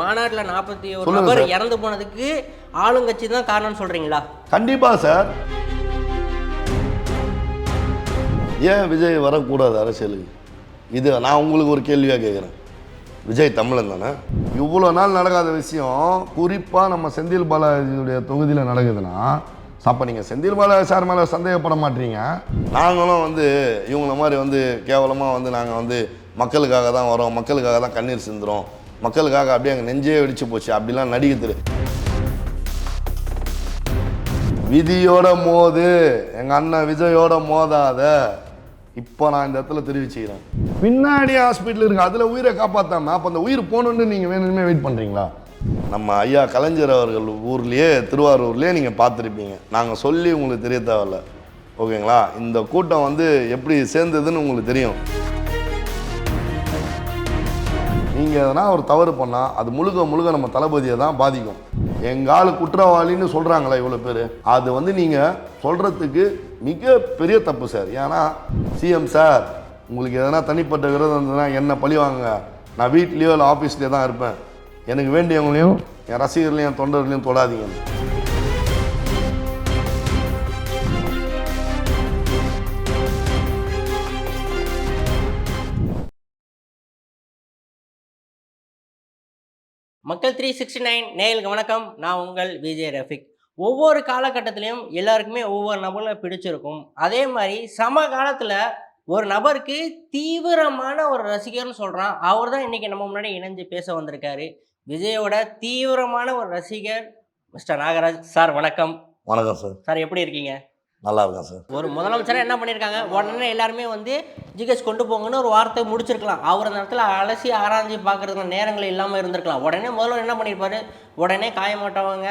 மாநாட்டில் நாற்பத்தி ஒரு நபர். இறந்து போனதுக்கு ஆளுங்கட்சி தான் காரணம்னு சொல்றீங்களா? கண்டிப்பா சார். ஏன் விஜய் வரக்கூடாது அரசியலுக்கு? இது நான் உங்களுக்கு ஒரு கேள்வியாக கேட்குறேன் விஜய் தமிழன் தானே? இவ்வளோ நாள் நடக்காத விஷயம் குறிப்பாக நம்ம செந்தில் பாலாஜியுடைய தொகுதியில் நடக்குதுன்னா அப்போ நீங்கள் செந்தில் பாலாஜி சார் மேலே சந்தேகப்பட மாட்டீங்க. நாங்களும் வந்து இவங்கள மாதிரி வந்து கேவலமாக வந்து நாங்கள் வந்து மக்களுக்காக தான் வரோம் மக்களுக்காக தான் கண்ணீர் சிந்துறோம். மக்களுக்காக அப்படியே அங்கே நெஞ்சே வெடிச்சு போச்சு. அப்படிலாம் நடிக்க விதியோட மோது. எங்கள் அண்ணன் விஜயோட மோதாத. இப்போ நான் இந்த இடத்துல தெரிவிச்சுக்கிறேன். பின்னாடி ஹாஸ்பிட்டல் இருக்கு அதில் உயிரை காப்பாற்றாம அப்போ அந்த உயிர் போகணுன்னு நீங்கள் வேணுமே வெயிட் பண்ணுறீங்களா நம்ம ஐயா கலைஞர் அவர்கள் ஊர்லேயே திருவாரூர்லேயே நீங்கள் பார்த்துருப்பீங்க. நாங்கள் சொல்லி உங்களுக்கு தெரிய தேவையில்ல. ஓகேங்களா? இந்த கூட்டம் வந்து எப்படி சேர்ந்ததுன்னு உங்களுக்கு தெரியும். நீங்கள் எதனா ஒரு தவறு பண்ணால் அது முழுக்க முழுக்க நம்ம தளபதியை தான் பாதிக்கும். எங்க குற்றவாளின்னு சொல்கிறாங்களா இவ்வளோ பேர். அது வந்து நீங்கள் சொல்கிறதுக்கு மிக பெரிய தப்பு சார். ஏன்னா சிஎம் சார் உங்களுக்கு எதனா தனிப்பட்ட விரதம் இருந்ததுன்னா என்ன பழி வாங்க நான் வீட்லேயோ இல்லை ஆஃபீஸ்லேயோ தான் இருப்பேன். எனக்கு வேண்டியவங்களையும் என் ரசிகர்களையும் என் தொண்டர்களையும் தொடாதீங்க. மக்கள் த்ரீ சிக்ஸ்டி நைன் நேயலுக்கு வணக்கம். நான் உங்கள் விஜய் ரஃபிக். ஒவ்வொரு காலகட்டத்திலையும் எல்லாருக்குமே ஒவ்வொரு நபர்களை பிடிச்சிருக்கும். அதே மாதிரி சம காலத்தில் ஒரு நபருக்கு தீவிரமான ஒரு ரசிகர்னு சொல்கிறான் அவர் தான் இன்றைக்கி நம்ம முன்னாடி இணைஞ்சு பேச வந்திருக்காரு. விஜயோட தீவிரமான ஒரு ரசிகர் மிஸ்டர் நாகராஜ் சார் வணக்கம். வணக்கம் சார். சார் எப்படி இருக்கீங்க? நல்லா இருக்கேன் சார் ஒரு முதலமைச்சரை என்ன பண்ணியிருக்காங்க உடனே எல்லாருமே வந்து ஜிகேஷ் கொண்டு போங்கன்னு ஒரு வார்த்தை முடிச்சிருக்கலாம். அவர் அந்த இடத்துல அலசி ஆராய்ஞ்சு பார்க்கறதுக்கு நேரங்கள் இல்லாமல் இருந்திருக்கலாம். உடனே முதல்வர் என்ன பண்ணியிருப்பாரு உடனே காயமாட்டவங்க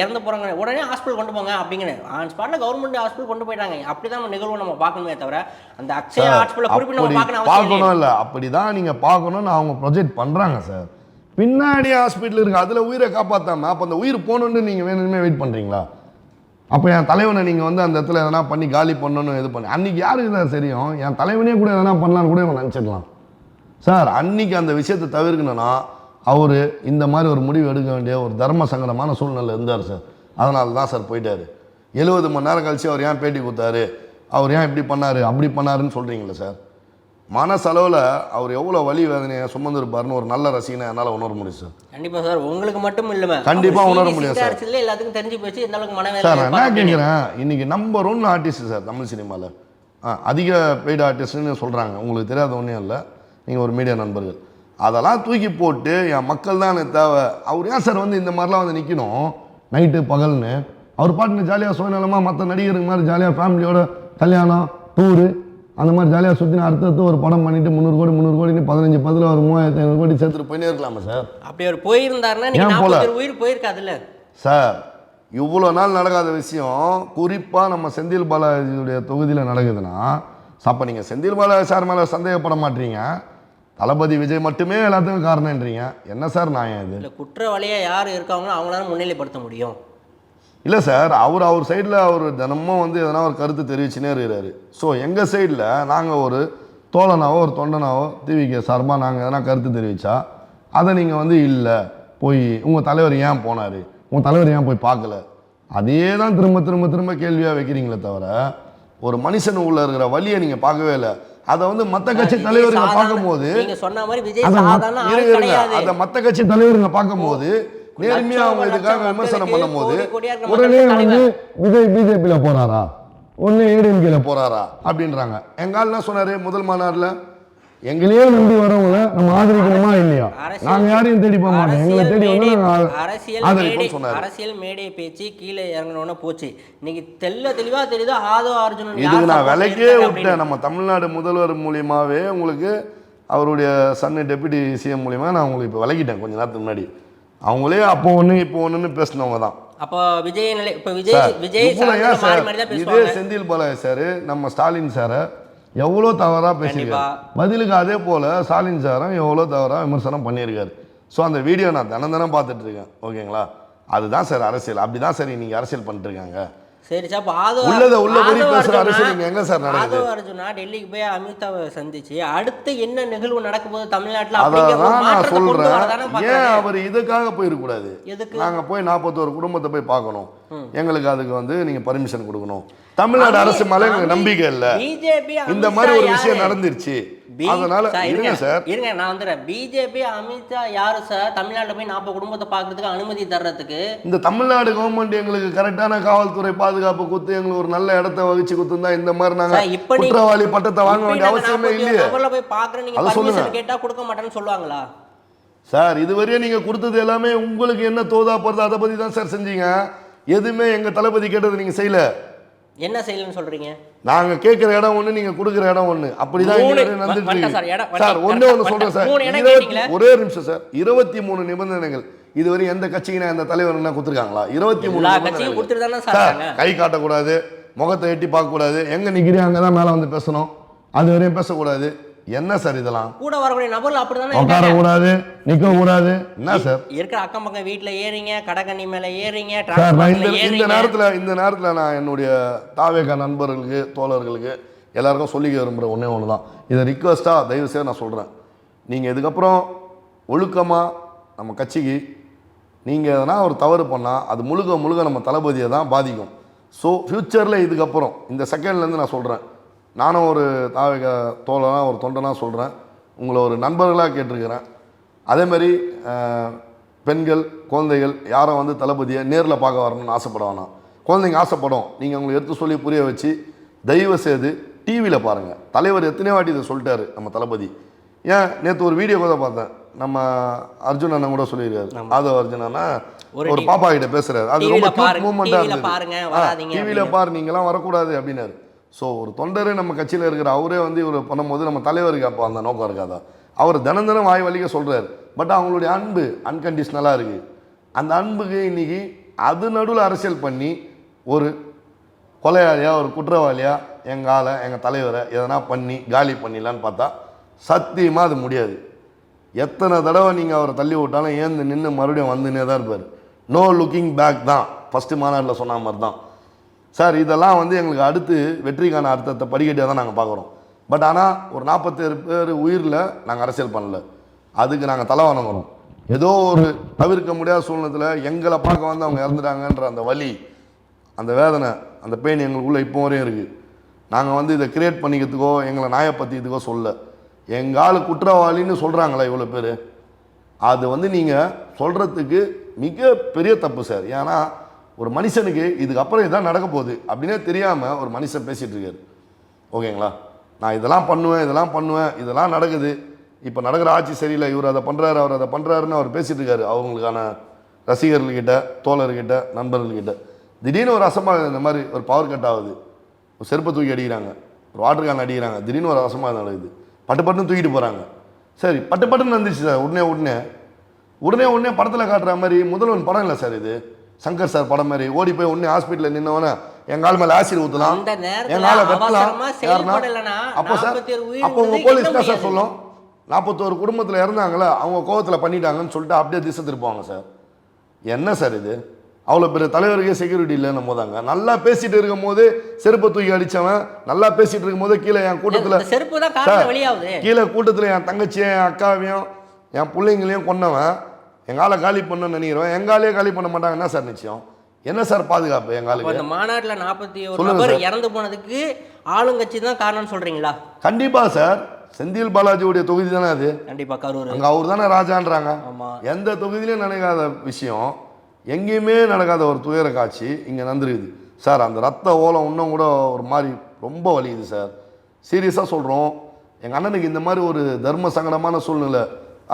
இறந்து போகிறவங்க உடனே ஹாஸ்பிட்டல் கொண்டு போங்க அப்படிங்கிற ஆன் ஸ்பாட்டில் கவர்மெண்ட் ஹாஸ்பிட்டல் கொண்டு போயிட்டாங்க. அப்படி தான் நிகழ்வு நம்ம பார்க்கணுமே தவிர அந்த அக்ஷயா ஹாஸ்பிட்டலை குறிப்பிட்டு நம்ம அப்படி பார்க்கணும் இல்லை. பார்க்கணும் இல்லை. அப்படிதான் நீங்க பார்க்கணும்னு அவங்க ப்ரொஜெக்ட் பண்றாங்க சார் பின்னாடி ஹாஸ்பிட்டல் இருக்கு. அதுல உயிரை காப்பாத்தாம அப்ப அந்த உயிர் போகணுன்னு நீங்க வேணுமே வெயிட் பண்றீங்களா? அப்போ என் தலைவனை நீங்கள் வந்து அந்த இடத்துல எதனா பண்ணி காலி பண்ணணும்னு இது பண்ணி. அன்றைக்கி யாருக்கு தான் தெரியும்? என் தலைவனே கூட எதனா பண்ணலான்னு கூட இவன் நினச்சிடலாம். சார் அன்னைக்கு அந்த விஷயத்தை தவிர்க்கணும்னா அவர் இந்த மாதிரி ஒரு முடிவு எடுக்க வேண்டிய ஒரு தர்ம சங்கடமான சூழ்நிலை இருந்தார் சார். அதனால தான் சார் போயிட்டார். எழுபது மணி நேரம் கழிச்சு அவர் ஏன் பேட்டி கொடுத்தாரு? அவர் ஏன் இப்படி பண்ணார்? அப்படி பண்ணாருன்னு சொல்கிறீங்களே சார். மனசளவில் அவர் எவ்வளோ வலி வேதனையை சுமந்துருப்பாருன்னு ஒரு நல்ல ரசிகனை என்னால் உணர முடியும் சார் கண்டிப்பா சார் உங்களுக்கு மட்டும் இல்லைமே கண்டிப்பா அவர் உணர முடியும் சார். எல்லாத்துக்கும் தெரிஞ்சு போச்சு. இந்த அளவுக்கு சார் நான் என்ன கேட்குறேன் இன்னைக்கு number one artist sir Tamil சினிமாவில் அதிக பெய்டு ஆர்டிஸ்ட்னு சொல்கிறாங்க உங்களுக்கு தெரியாத ஒன்றும் இல்லை. நீங்கள் ஒரு மீடியா நண்பர்கள். அதெல்லாம் தூக்கி போட்டு என் மக்கள் தான் எனக்கு தேவை. அவர் ஏன் சார் வந்து இந்த மாதிரிலாம் வந்து நிற்கணும் நைட்டு பகல்னு. அவர் பாட்டுன்னு ஜாலியாக சுயநலமாக மற்ற நடிகருங்க மாதிரி ஜாலியாக ஃபேமிலியோட கல்யாணம் டூரு அந்த மாதிரி ஜாலியாக சுற்றி அடுத்தடுத்து ஒரு படம் பண்ணிட்டு முந்நூறு கோடி முந்நூறு கோடி பதினஞ்சு பதில் ஒரு மூவாயிரத்தி ஐநூறு கோடி சேர்த்துட்டு போயினே இருக்கலாமா சார்? அப்படி அவர் போயிருந்தாருன்னா ஏன் போல? உயிர் போயிருக்காதுல்ல. சார் இவ்வளோ நாள் நடக்காத விஷயம் குறிப்பாக நம்ம செந்தில் பாலாஜியுடைய தொகுதியில் நடக்குதுன்னா அப்போ நீங்கள் செந்தில் பாலாஜி சார் மேலே சந்தேகப்பட மாட்டீங்க. தளபதி விஜய் மட்டுமே எல்லாத்துக்கும் காரணம்ன்றீங்க. என்ன சார் நியாயம் இது? இல்ல குற்றவாளியா யார் இருக்காங்களோ அவங்களால முன்னிலைப்படுத்த முடியும். இல்லை சார் அவர் அவர் சைடில் அவர் தினமும் வந்து எதனா ஒரு கருத்து தெரிவிச்சுனே இருக்கிறாரு. ஸோ எங்கள் சைடில் நாங்கள் ஒரு தோழனாவோ ஒரு தொண்டனாவோ டிவிக்கு சார்பாக நாங்கள் எதனா கருத்து தெரிவித்தா அதை நீங்கள் வந்து இல்லை போய் உங்கள் தலைவர் ஏன் போனார்? உங்கள் தலைவர் ஏன் போய் பார்க்கல? அதே தான் திரும்ப திரும்ப திரும்ப கேள்வியாக வைக்கிறீங்களே தவிர ஒரு மனுஷன் உள்ள இருக்கிற வழியை நீங்கள் பார்க்கவே இல்லை. அதை வந்து மற்ற கட்சி தலைவருங்க பார்க்கும்போது அதை மற்ற கட்சி தலைவருங்க பார்க்கும்போது நேர்மையா அவங்க இதுக்காக விமர்சனம் பண்ணும்போது உடனே வந்து. விஜய் பிஜேபியில் போறாரா? ஒன்று ஏடிஎம்கேல போறாரா? அப்படின்றாங்க. எங்க ஆள் என்ன சொன்னாரு முதல் மாநாடுல? எங்களையே நம்பி வரவங்கள நம்ம ஆதரிக்கணுமா இல்லையா? நாங்க யாரையும் தேடி போக மாட்டோம். எங்களை அரசியல் தேடி வந்து அரசியல் அரசியல் மேடை பேச்சு கீழே இறங்கணும்னு போச்சு. இன்னைக்கு தெல்ல தெளிவா தெரியுது ஆதோ அர்ஜுனன் இதுக்கு யார் நான் விலைக்கே விட்டேன். நம்ம தமிழ்நாடு முதல்வர் மூலியமாவே உங்களுக்கு அவருடைய சன்னு டெபுட்டி சிஎம் மூலியமா நான் உங்களுக்கு இப்போ விலகிட்டேன் கொஞ்ச நேரத்துக்கு முன்னாடி. அவங்களே அப்போ ஒன்று இப்போ ஒன்றுன்னு பேசினவங்க தான். அப்போ விஜய் நிலை இப்போ விஜய் விஜய் இதே செந்தில் பாலாஜி சார் நம்ம ஸ்டாலின் சாரை எவ்வளோ தவறாக பேசியிருக்காரு. பதிலுக்கு அதே போல் ஸ்டாலின் சாரும் எவ்வளோ தவறாக விமர்சனம் பண்ணியிருக்காரு. ஸோ அந்த வீடியோ நான் தினம் தினம் பார்த்துட்டு இருக்கேன். ஓகேங்களா? அதுதான் சார் அரசியல். அப்படி தான் சார் இன்னைக்கு அரசியல் பண்ணிட்டு இருக்காங்க. சரி சார் அப்ப ஆதவ உள்ளதை ஆதவ பேசுற அர்ஜுனா- அரசியல் எங்க சார் நடக்குது? ஆதவ அர்ஜுனா டெல்லிக்கு போய் அமித்ஷாவை சந்திச்சு அடுத்து என்ன நிகழ்வு நடக்க போகுது தமிழ்நாட்டுல அதான் நான் வரதானே ஏன். அவர் இதுக்காக போயிருக்கூடாது எதுக்கு? நாங்க போய் நாற்பத்தோரு குடும்பத்தை போய் பார்க்கணும். எங்களுக்கு அதுக்கு வந்து நீங்க பர்மிஷன் கொடுக்கணும். தமிழ்நாடு அரசு மேல எங்களுக்கு நம்பிக்கை இல்ல. இந்த மாதிரி ஒரு விஷயம் நடந்துருச்சு. அதனால இருங்க. சார் இருங்க நான் வந்துடுறேன். பிஜேபி அமித்ஷா யாரு சார் தமிழ்நாட்டுல போய் நாற்பது குடும்பத்தை பார்க்கறதுக்கு அனுமதி தர்றதுக்கு. இந்த தமிழ்நாடு கவர்மெண்ட் எங்களுக்கு கரெக்டான காவல்துறை பாதுகாப்பு கொடுத்து எங்களுக்கு ஒரு நல்ல இடத்த வகிச்சு கொடுத்துருந்தா இந்த மாதிரி நாங்க இப்ப குற்றவாளி பட்டத்தை வாங்க வேண்டிய அவசியமே 41 இல்லையே. போய் பார்க்கறோம் நீங்க. பர்மிஷன் கேட்டா கொடுக்க மாட்டேன்னு சொல்லுவாங்களா? சார் இதுவரையும் நீங்க கொடுத்தது எல்லாமே உங்களுக்கு என்ன தோதா போறது அதை பத்தி தான் சார் செஞ்சீங்க. எதுவுமே எங்க தளபதி கேட்டது நீங்க செய்யல. என்ன செய்யலன்னு சொல்றீங்க? நாங்க கேட்கிற இடம் ஒண்ணு நீங்க கொடுக்குற இடம் ஒண்ணு. அப்படிதான். சார், ஒண்ணு வந்துட்டேன். சொல்றேன் சார். ஒரே நிமிஷம் சார். இருபத்தி மூணு நிபந்தனைகள். இதுவரை எந்த கட்சிக்கு எந்த தலைவர் என்ன கொடுத்துருக்காங்களா? இருபத்தி மூணு தானே சார். கை காட்டக்கூடாது முகத்தை எட்டி பார்க்கக்கூடாது. எங்க நிக்கிறீங்க அங்கதான் மேல வந்து பேசணும். அது வரையும் பேசக்கூடாது. என்ன சார் இதெல்லாம்? கூட வரக்கூடிய நபர்கள் அப்படிதானே உட்கார. கூடாது நிக்க கூடாது. என்ன சார் இருக்கிற அக்கம் பக்கம் வீட்டுல ஏறீங்க கடக்கண்ணி மேல ஏறீங்க சார் நான் இந்த இந்த நேரத்துல இந்த நேரத்துல நான் என்னுடைய தாவேக நண்பர்களுக்கு தோழர்களுக்கு எல்லாருக்கும் சொல்லிக்க விரும்புகிற ஒன்றே ஒன்று தான் இதை ரிக்வஸ்ட்டாக தயவு செய்து நான் சொல்கிறேன் நீங்கள் இதுக்கப்புறம் ஒழுக்கமாக நம்ம கட்சிக்கு நீங்கள் எதனா ஒரு தவறு பண்ணால் அது முழுக்க முழுக்க நம்ம தளபதியை தான் பாதிக்கும். ஸோ ஃப்யூச்சரில் இதுக்கப்புறம் இந்த செகண்ட்லேருந்து நான் சொல்கிறேன் நானும் ஒரு தாவேக தோழனாக ஒரு தொண்டனாக சொல்கிறேன் உங்களை ஒரு நண்பர்களாக கேட்டிருக்கிறேன். அதேமாரி பெண்கள் குழந்தைகள் யாரும் வந்து தளபதியை நேரில் பார்க்க வரணும்னு ஆசைப்பட வேணாம். குழந்தைங்க ஆசைப்படும். நீங்கள் உங்களுக்கு எடுத்து சொல்லி புரிய வச்சு தயவு செய்து டிவியில் பாருங்கள் தலைவர் எத்தனை வாட்டி இதை சொல்லிட்டாரு நம்ம தளபதி. ஏன்? நேற்று ஒரு வீடியோ கூட பார்த்தேன். நம்ம அர்ஜுன் அண்ணன் கூட சொல்லியிருக்காரு. ஆதவ அர்ஜுன் ஒரு பாப்பா கிட்ட பேசுறாரு. அது ரொம்ப மூமெண்ட்டாக இருந்தது. டிவியில். பாரு நீங்களாம் வரக்கூடாது அப்படின்னாரு. ஸோ ஒரு தொண்டரே நம்ம கட்சியில் இருக்கிற அவரே வந்து இவர் பண்ணும்போது நம்ம தலைவருக்கு அப்போ அந்த நோக்கம் இருக்காதா? அவர் தினம் தினம் வாய் வலிக்க சொல்கிறார் பட் அவங்களுடைய அன்பு அன்கண்டிஷ்னலாக இருக்குது அந்த அன்புக்கு இன்னைக்கு அது நடுவில் அரசியல் பண்ணி ஒரு கொலையாளியாக ஒரு குற்றவாளியாக எங்கள் ஆளை எங்கள் தலைவரை எதனா பண்ணி காலி பண்ணிடலான்னு பார்த்தா சத்தியமாக அது முடியாது. எத்தனை தடவை நீங்கள் அவரை தள்ளி விட்டாலும் ஏந்து நின்று மறுபடியும் வந்துன்னே தான் இருப்பார். நோ லுக்கிங் பேக் தான். ஃபஸ்ட்டு மாநாட்டில் சொன்ன மாதிரி தான் சார் இதெல்லாம் வந்து எங்களுக்கு அடுத்து வெற்றிக்கான அர்த்தத்தை படிக்கட்டியாக தான் நாங்கள் பார்க்குறோம் பட் ஆனால் ஒரு நாற்பத்தேழு பேர் உயிரில் நாங்கள் அரசியல் பண்ணல. அதுக்கு நாங்கள் தலை வணங்குறோம் ஏதோ ஒரு தவிர்க்க முடியாத சூழ்நிலத்தில் எங்களை பார்க்க வந்து அவங்க இறந்துட்டாங்கன்ற அந்த வலி அந்த வேதனை அந்த பெயின் எங்களுக்குள்ளே இப்போ வரையும் இருக்குது நாங்கள் வந்து இதை கிரியேட் பண்ணிக்கிறதுக்கோ எங்களை நியாயப்படுத்திக்கிறதுக்கோ சொல்ல எங்கள் ஆள் குற்றவாளின்னு சொல்கிறாங்களா இவ்வளோ பேர். அது வந்து நீங்கள் சொல்கிறதுக்கு மிக பெரிய தப்பு சார். ஏன்னா ஒரு மனுஷனுக்கு இதுக்கப்புறம் இதான் நடக்க போகுது அப்படின்னே தெரியாமல் ஒரு மனுஷன் பேசிகிட்டு இருக்காரு. ஓகேங்களா? நான் இதெல்லாம் பண்ணுவேன் இதெல்லாம் பண்ணுவேன் இதெல்லாம் நடக்குது. இப்போ நடக்கிற ஆட்சி சரியில்லை இவர் அதை பண்ணுறாரு அவர் அதை பண்ணுறாருன்னு அவர் பேசிகிட்டு இருக்காரு. அவங்களுக்கான ரசிகர்கள்கிட்ட தோழர்கிட்ட நண்பர்கள்கிட்ட. திடீர்னு ஒரு அசம்பாவிதம் இந்த மாதிரி ஒரு பவர் கட் ஆகுது. ஒரு செருப்பை தூக்கி அடிக்கிறாங்க. ஒரு வாட்டர் கேன் அடிக்கிறாங்க. திடீர்னு ஒரு அசம்பாவிதம் நடக்குது. பட்டு பட்டுன்னு தூக்கிட்டு போகிறாங்க சரி பட்டு பட்டுன்னு வந்துச்சு சார். உடனே உடனே. உடனே உடனே படத்தில் காட்டுற மாதிரி முதல்வன் படம் இல்லை சார் இது. சங்கர் சார் படம் மாதிரி ஓடி போய் உடனே ஹாஸ்பிட்டலில் நின்னவன எங்கள் ஆள் மேலே ஆசிட் ஊற்றலாம் எங்கள் ஆளை வெட்டலாம். அப்போ சார் 47 உயிர் அப்போ உங்கள் போலீஸ் என்ன சார். சொல்லும். நாற்பத்தோரு குடும்பத்தில் இறந்தாங்களே அவங்க கோவத்தில் பண்ணிட்டாங்கன்னு சொல்லிட்டு அப்படியே திசை திருப்பாங்க சார். என்ன சார் இது? அவ்வளோ பெரிய தலைவருக்கே செக்யூரிட்டி இல்லைன்னு போதாங்க. நல்லா பேசிட்டு இருக்கும் போது செருப்பை தூக்கி அடிச்சவன் நல்லா பேசிட்டு இருக்கும் போது கீழே என் கூட்டத்தில் தான் கீழே கூட்டத்தில் என் தங்கச்சியும் என் அக்காவையும் என் பிள்ளைங்களையும் கொன்னவன் எங்கால காலி பண்ணணும்னு நினைக்கிறவன் எங்காலே காலி பண்ண மாட்டாங்க. என்ன சார் நிச்சயம்? என்ன சார் பாதுகாப்பு அப்போ எங்காலுக்கு இந்த மாநாட்டுல நாற்பத்தி ஒரு நபர். இறந்து போனதுக்கு ஆளுங்கட்சி தான் காரணம்னு சொல்றீங்களா? கண்டிப்பா சார். செந்தில் பாலாஜியுடைய தொகுதி தானே அது? கண்டிப்பா கரூர். அங்க அவர் தானே ராஜான்றாங்க. ஆமா. எந்த தொகுதியிலையும் நடக்காத விஷயம். எங்கேயுமே நடக்காத ஒரு துயர காட்சி இங்கே நடந்துருக்குது. சார் அந்த ரத்த ஓலம் இன்னும் கூட ஒரு மாதிரி ரொம்ப வலிக்குது சார். சீரியஸாக சொல்கிறோம் எங்கள் அண்ணனுக்கு இந்த மாதிரி ஒரு தர்ம சங்கடமான சூழ்நிலை.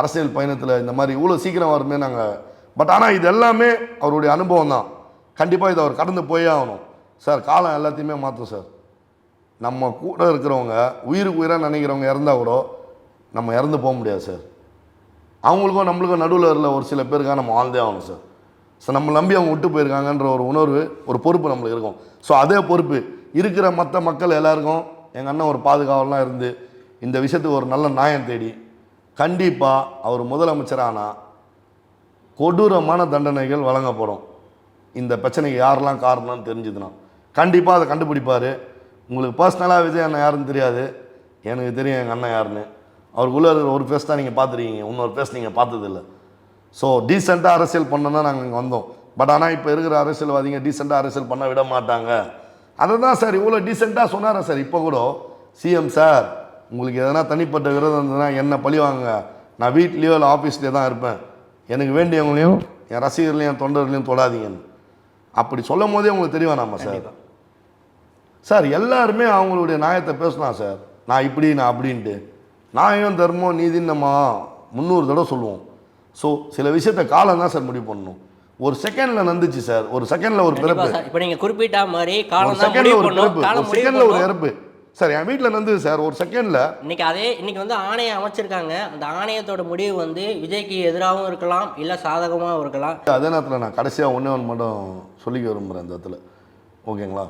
அரசியல் பயணத்தில் இந்த மாதிரி இவ்வளோ சீக்கிரம் வருமே நாங்கள் பட் ஆனால் இது எல்லாமே அவருடைய அனுபவம் தான். கண்டிப்பாக இதை அவர் கடந்து போயே ஆகணும். சார் காலம் எல்லாத்தையுமே மாற்றும் சார் நம்ம கூட இருக்கிறவங்க உயிருக்கு உயிராக நினைக்கிறவங்க இறந்தால் கூட நம்ம இறந்து போக முடியாது சார் அவங்களுக்கும் நம்மளுக்கும் நடுவில் இருந்த ஒரு சில பேருக்காக நம்ம வாழ்ந்தே ஆகணும் சார் ஸோ நம்ம நம்பி அவங்க விட்டு போயிருக்காங்கன்ற ஒரு உணர்வு ஒரு பொறுப்பு நம்மளுக்கு இருக்கும். ஸோ அதே பொறுப்பு. இருக்கிற மற்ற மக்கள் எல்லாருக்கும் எங்கள் அண்ணன் ஒரு பாதுகாவலாம் இருந்து இந்த விஷயத்துக்கு ஒரு நல்ல நியாயம் தேடி கண்டிப்பாக அவர் முதலமைச்சரானா கொடூரமான தண்டனைகள் வழங்கப்படும். இந்த பிரச்சனைக்கு யாரெல்லாம் காரணம்னு தெரிஞ்சுதுன்னா கண்டிப்பாக அதை கண்டுபிடிப்பார். உங்களுக்கு பர்சனலாக விஜய் அண்ணன் யாருன்னு தெரியாது. எனக்கு தெரியும் எங்கள் அண்ணன் யாருன்னு. அவருக்குள்ளே இருக்கிற ஒரு ஃபேஸ் தான் நீங்கள் பார்த்துருக்கீங்க. இன்னொரு ஃபேஸ் நீங்கள் பார்த்ததில்ல. ஸோ டீசெண்டாக அரசியல் பண்ண தான் நாங்கள் இங்கே வந்தோம். பட் ஆனால் இப்போ இருக்கிற அரசியல்வாதிங்க டீசெண்டாக அரசியல் பண்ண விட மாட்டாங்க. அதை தான் சார் இவ்வளோ டீசெண்டாக சொன்னாரா சார்? இப்போ கூட. சிஎம் சார் உங்களுக்கு எதனா தனிப்பட்ட விரதம் இருந்ததுன்னா என்ன பழி வாங்க நான் வீட்லேயோ இல்லை ஆஃபீஸ்லேயோ தான் இருப்பேன். எனக்கு வேண்டியவங்களையும் என் ரசிகர்களையும் என் தொண்டர்களையும் தொடாதீங்கன்னு. அப்படி சொல்லும் போதே உங்களுக்கு தெரிய வேணாமா சார்? சார் எல்லாருமே அவங்களுடைய நியாயத்தை பேசலாம் சார். நான் இப்படி நான் அப்படின்ட்டு. நியாயம் தர்மம் நீதின்னு நம்ம முந்நூறு தடவை சொல்லுவோம். ஸோ சில விஷயத்த காலம் தான் சார் முடிவு பண்ணணும். ஒரு செகண்டில் நந்துச்சு சார். ஒரு செகண்டில் ஒரு பிறப்பு. இப்போ நீங்க குறிப்பிட்ட மாதிரி ஒரு காலம் செகண்டில் ஒரு பிறப்பு. செகண்டில் ஒரு இறப்பு. சார் என் வீட்டில் நந்தது சார் ஒரு செகண்டில் இன்னைக்கு அதே இன்னைக்கு வந்து ஆணையம் அமைச்சிருக்காங்க. அந்த ஆணையத்தோட முடிவு வந்து விஜய்க்கு எதிராகவும் இருக்கலாம் இல்ல சாதகமாகவும் இருக்கலாம். அதே நேரத்தில் நான் கடைசியாக ஒன்றே ஒன்று மட்டும் சொல்லிக்க விரும்புகிறேன் இந்த இடத்துல. ஓகேங்களா?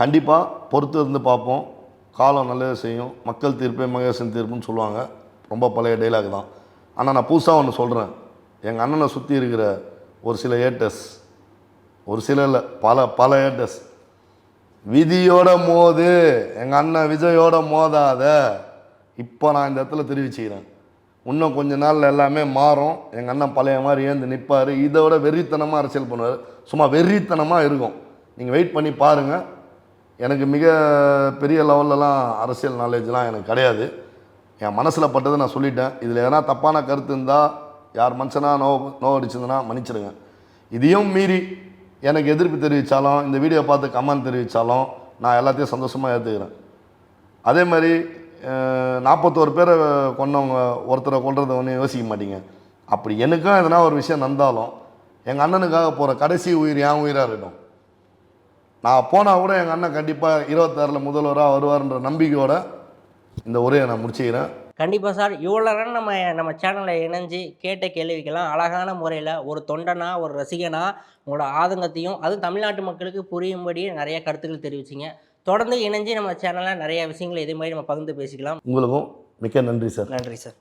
கண்டிப்பாக பொறுத்து இருந்து பார்ப்போம். காலம் நல்லது செய்யும். மக்கள் தீர்ப்பே மகேசன் தீர்ப்புன்னு சொல்லுவாங்க. ரொம்ப பழைய டைலாக் தான். ஆனால் நான் புதுசாக ஒன்று சொல்கிறேன் எங்கள் அண்ணனை சுற்றி இருக்கிற ஒரு சில ஏட்டஸ் ஒரு சில இல்லை பல பல ஏட்டஸ் விதியோட மோது. எங்கள் அண்ணன் விஜயோட மோதாத. இப்போ நான் இந்த இடத்துல தெரிவிச்சுக்கிறேன். இன்னும் கொஞ்ச நாள் எல்லாமே மாறும். எங்கள் அண்ணன் பழைய மாதிரி ஏந்து நிற்பார் இதை விட வெறித்தனமாக அரசியல் பண்ணுவார். சும்மா வெறித்தனமாக இருக்கும். நீங்கள் வெயிட் பண்ணி பாருங்கள் எனக்கு மிக பெரிய லெவல்லலாம் அரசியல் நாலேஜ்லாம் எனக்கு கிடையாது. என் மனசில் பட்டதை நான் சொல்லிட்டேன். இதில் எதனா தப்பான கருத்து இருந்தால் யார் மனுஷனா நோ நோ அடிச்சிருந்தனா மன்னிச்சிடுங்க. இதையும் மீறி எனக்கு எதிர்ப்பு தெரிவித்தாலும் இந்த வீடியோ பார்த்து கமெண்ட் தெரிவித்தாலும் நான் எல்லாத்தையும் சந்தோஷமாக ஏற்றுக்கிறேன் அதே மாதிரி நாற்பத்தோரு பேரை கொண்டவங்க ஒருத்தரை கொல்றதை ஒன்றும் யோசிக்க மாட்டீங்க. அப்படி எனக்கும் எதனா ஒரு விஷயம் நடந்தாலும் எங்கள் அண்ணனுக்காக போகிற கடைசி உயிர் என் உயிராக இருக்கட்டும். நான் போனால் கூட எங்கள் அண்ணன் கண்டிப்பாக இருபத்தாறில் முதல்வராக வருவார்ன்ற நம்பிக்கையோடு இந்த உரையை நான் முடிச்சுக்கிறேன். கண்டிப்பா சார். இவ்வளோ நேரம் நம்ம நம்ம சேனலில் இணைஞ்சு கேட்ட கேள்விக்கெல்லாம் அழகான முறையில் ஒரு தொண்டனா ஒரு ரசிகனா உங்களோட ஆதங்கத்தையும் அது தமிழ்நாட்டு மக்களுக்கு புரியும்படி நிறைய கருத்துக்கள் தெரிவிச்சிங்க. தொடர்ந்து இணைஞ்சு நம்ம சேனலில் நிறைய விஷயங்கள் இதே மாதிரி நம்ம பகிர்ந்து பேசிக்கலாம். உங்களுக்கும் மிக்க நன்றி சார். நன்றி சார்.